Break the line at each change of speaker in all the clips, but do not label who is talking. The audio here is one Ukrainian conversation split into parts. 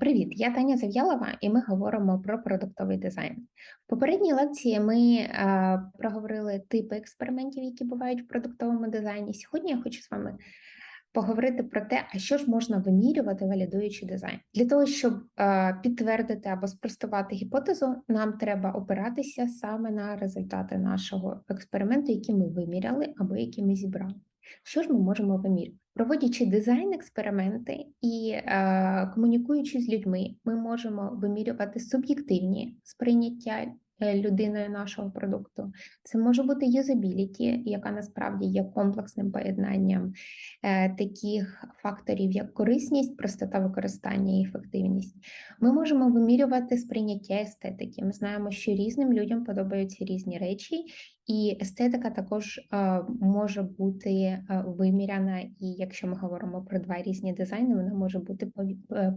Привіт, я Таня Зав'ялова, і ми говоримо про продуктовий дизайн. В попередній лекції ми е, проговорили типи експериментів, які бувають в продуктовому дизайні. Сьогодні я хочу з вами поговорити про те, а що ж можна вимірювати, валідуючи дизайн. Для того, щоб е, підтвердити або спростувати гіпотезу, нам треба опиратися саме на результати нашого експерименту, які ми виміряли або які ми зібрали. Що ж ми можемо вимірювати? Проводячи дизайн-експерименти і е, комунікуючи з людьми, ми можемо вимірювати суб'єктивні сприйняття людиною нашого продукту. Це може бути юзабіліті, яка насправді є комплексним поєднанням е, таких факторів, як корисність, простота використання і ефективність. Ми можемо вимірювати сприйняття естетики. Ми знаємо, що різним людям подобаються різні речі, і естетика також е, може бути виміряна, і якщо ми говоримо про два різні дизайни, вона може бути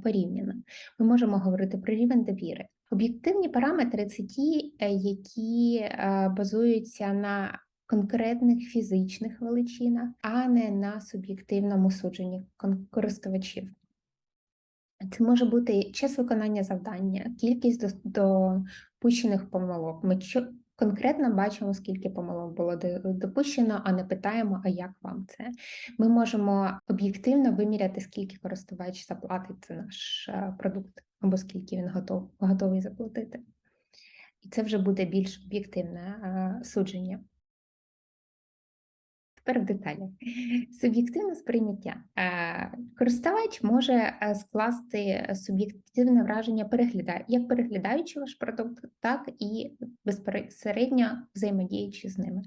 порівняна. Ми можемо говорити про рівень довіри. Об'єктивні параметри це ті, е, які е, базуються на конкретних фізичних величинах, а не на суб'єктивному судженні користувачів. Це може бути час виконання завдання, кількість допущених помилок. Ми конкретно бачимо, скільки помилок було допущено, а не питаємо, а як вам це. Ми можемо об'єктивно виміряти, скільки користувач заплатить за наш е, продукт або скільки він готов, готовий заплатити. І це вже буде більш об'єктивне судження. Тепер в деталях. Суб'єктивне сприйняття. Користувач може скласти суб'єктивне враження, переглядає, як переглядаючи ваш продукт, так і безпосередньо взаємодіючи з ними.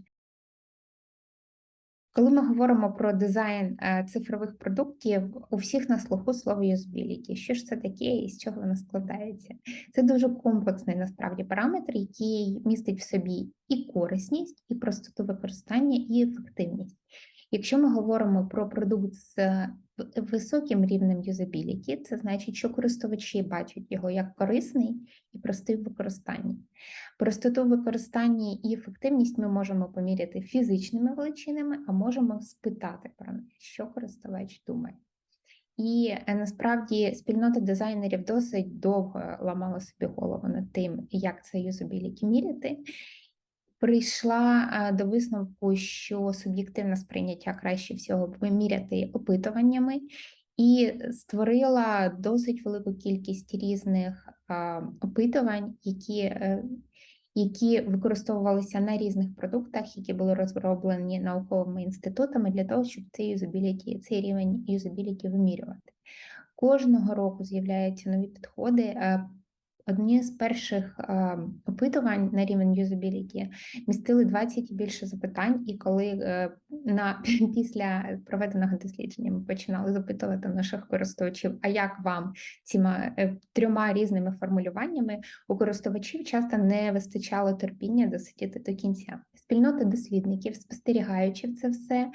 Коли ми говоримо про дизайн е, цифрових продуктів, у всіх на слуху слово юзабіліті. Що ж це таке і з чого воно складається? Це дуже комплексний насправді параметр, який містить в собі і корисність, і простоту використання, і ефективність. Якщо ми говоримо про продукт з високим рівнем юзабіліті, це значить, що користувачі бачать його як корисний і простий в використанні. Простоту використання і ефективність ми можемо поміряти фізичними величинами, а можемо спитати про них, що користувач думає. І е, насправді спільнота дизайнерів досить довго ламала собі голову над тим, як це юзабіліті міряти прийшла до висновку, що суб'єктивне сприйняття краще всього виміряти опитуваннями, і створила досить велику кількість різних опитувань, які е, які використовувалися на різних продуктах, які були розроблені науковими інститутами для того, щоб цей юзабіліті, цей рівень юзабіліті вимірювати. Кожного року з'являються нові підходи. Одні з перших е, опитувань на рівень юзабіліті містили 20 і більше запитань, і коли е, на після проведеного дослідження ми починали запитувати наших користувачів, а як вам цими е, трьома різними формулюваннями у користувачів часто не вистачало терпіння досидіти до кінця. Спільнота дослідників, спостерігаючи це все.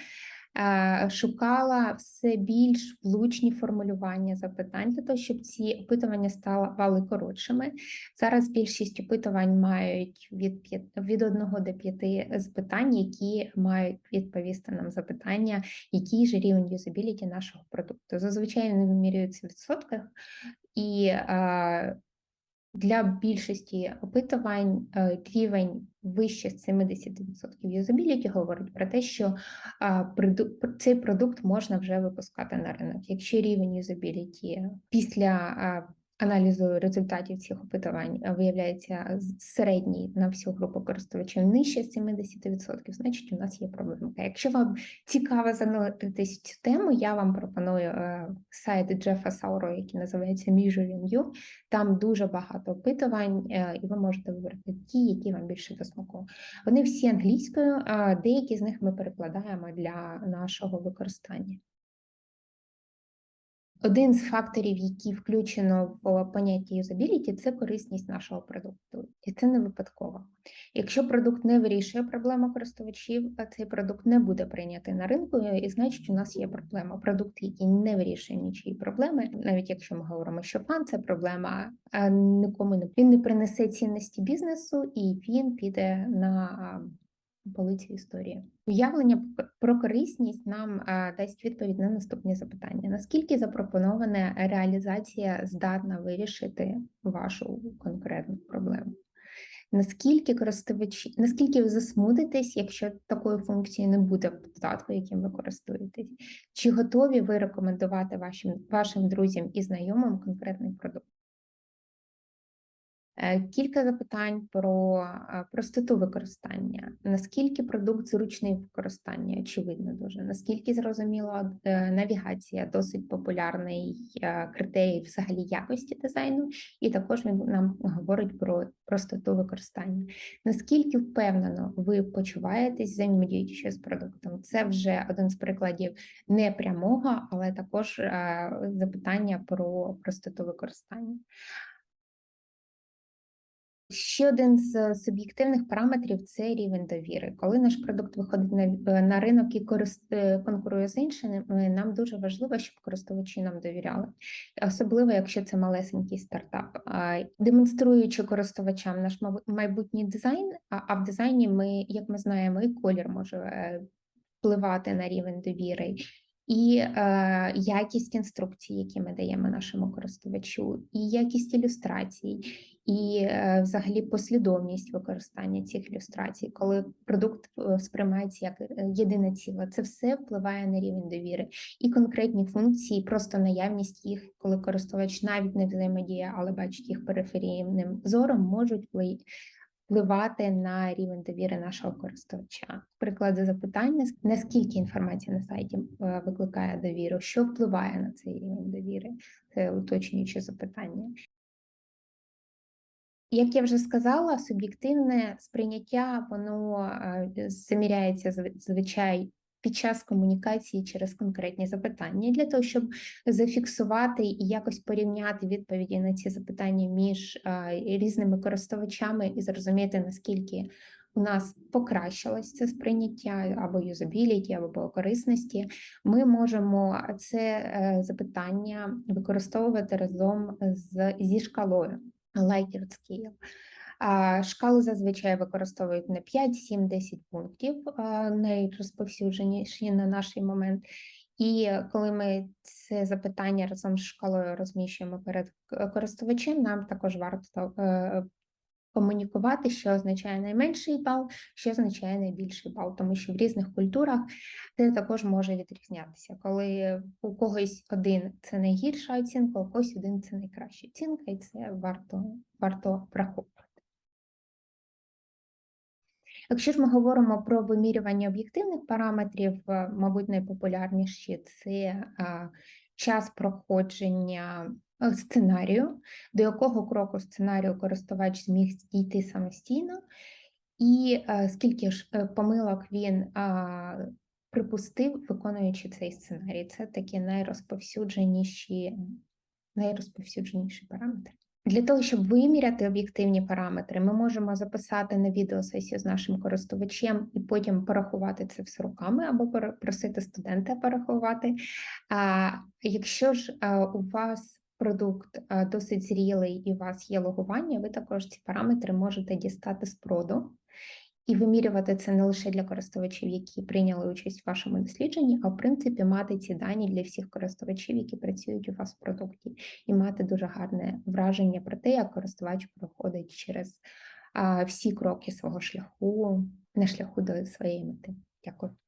Е, шукала все більш влучні формулювання запитань для того, щоб ці опитування ставали коротшими. Зараз більшість опитувань мають від 5, від 1 до 5 запитань, які мають відповісти нам запитання, який же рівень юзабіліті нашого продукту. Зазвичай вони вимірюються в відсотках. І е, для більшості опитувань е, рівень вище 70% юзабіліті говорить про те, що цей продукт можна вже випускати на ринок. Якщо рівень юзабіліті після аналізу результатів цих опитувань е, виявляється середній на всю групу користувачів нижче 70%, значить у нас є проблемка. Якщо вам цікаво зануритись цю тему, я вам пропоную е, сайт Джефа Сауро, який називається Measuring You. Там дуже багато опитувань, е, і ви можете вибрати ті, які вам більше до смаку. Вони всі англійською, деякі з них ми перекладаємо для нашого використання. Один з факторів, які включено в поняття юзабіліті, це корисність нашого продукту, і це не випадково. Якщо продукт не вирішує проблему користувачів, цей продукт не буде прийнятий на ринку, і значить, у нас є проблема. Продукт, який не вирішує нічої проблеми, навіть якщо ми говоримо, що фан це проблема, а нікому не він не принесе цінності бізнесу, і він піде на полиці історії. Уявлення про корисність нам дасть відповідь на наступні запитання: наскільки запропонована реалізація здатна вирішити вашу конкретну проблему? Наскільки користувачі, наскільки ви засмутитесь, якщо такої функції не буде в додатку, яким ви користуєтесь? Чи готові ви рекомендувати вашим, вашим друзям і знайомим конкретний продукт? Е, Кілька запитань про е, простоту використання. Наскільки продукт зручний в використанні? Очевидно, дуже. Наскільки зрозуміло, е, навігація досить популярний критерій взагалі якості дизайну, і також він нам говорить про простоту використання. Наскільки впевнено ви почуваєтесь, взаємодіючи з продуктом? Це вже один з прикладів не прямого, але також запитання про простоту використання. Ще один з суб'єктивних параметрів це рівень довіри. Коли наш продукт виходить на, на ринок і е, конкурує з іншими, е, нам дуже важливо, щоб користувачі нам довіряли, особливо якщо це малесенький стартап. Демонструючи користувачам наш майбутній дизайн, а, а в дизайні ми, як ми знаємо, і колір може е, впливати на рівень довіри. І е, якість інструкцій, які ми даємо нашому користувачу, і якість ілюстрацій, і е, взагалі послідовність використання цих ілюстрацій, коли продукт е, сприймається як е, єдине ціле, це все впливає на рівень довіри. І конкретні функції, просто наявність їх, коли користувач навіть не взаємодіє, але бачить їх периферійним зором, можуть впливати на рівень довіри нашого користувача. Приклади запитання: наскільки інформація на сайті викликає довіру, що впливає на цей рівень довіри? Це уточнююче запитання. Як я вже сказала, суб'єктивне сприйняття воно е, заміряється зв- зазвичай під час комунікації через конкретні запитання. Для того, щоб зафіксувати і якось порівняти відповіді на ці запитання між е, різними користувачами і зрозуміти, наскільки у нас покращилось це сприйняття або юзабіліті, або корисності, ми можемо це е, запитання використовувати разом з зі шкалою. Likert Київ. Шкалу зазвичай використовують на 5, 7, 10 пунктів, найрозповсюдженіші на наш момент. І коли ми це запитання разом з шкалою розміщуємо перед користувачем, нам також варто е, комунікувати, що означає найменший бал, що означає найбільший бал, тому що в різних культурах це також може відрізнятися. Коли у когось один це найгірша оцінка, у когось один це найкраща оцінка, і це варто, варто враховувати. Якщо ж ми говоримо про вимірювання об'єктивних параметрів, е, мабуть, найпопулярніші це час проходження е, сценарію, до якого кроку сценарію користувач зміг дійти самостійно, і е, скільки ж е, помилок він припустив, виконуючи цей сценарій. Це такі найрозповсюдженіші, найрозповсюдженіші параметри. Для того, щоб виміряти об'єктивні параметри, ми можемо записати на відеосесію з нашим користувачем і потім порахувати це все руками або просити студента порахувати. А якщо ж у вас продукт досить зрілий і у вас є логування, ви також ці параметри можете дістати з проду. І вимірювати це не лише для користувачів, які прийняли участь в вашому дослідженні, а в принципі мати ці дані для всіх користувачів, які працюють у вас в продукті, і мати дуже гарне враження про те, як користувач проходить через а, всі кроки свого шляху на шляху до своєї мети. Дякую.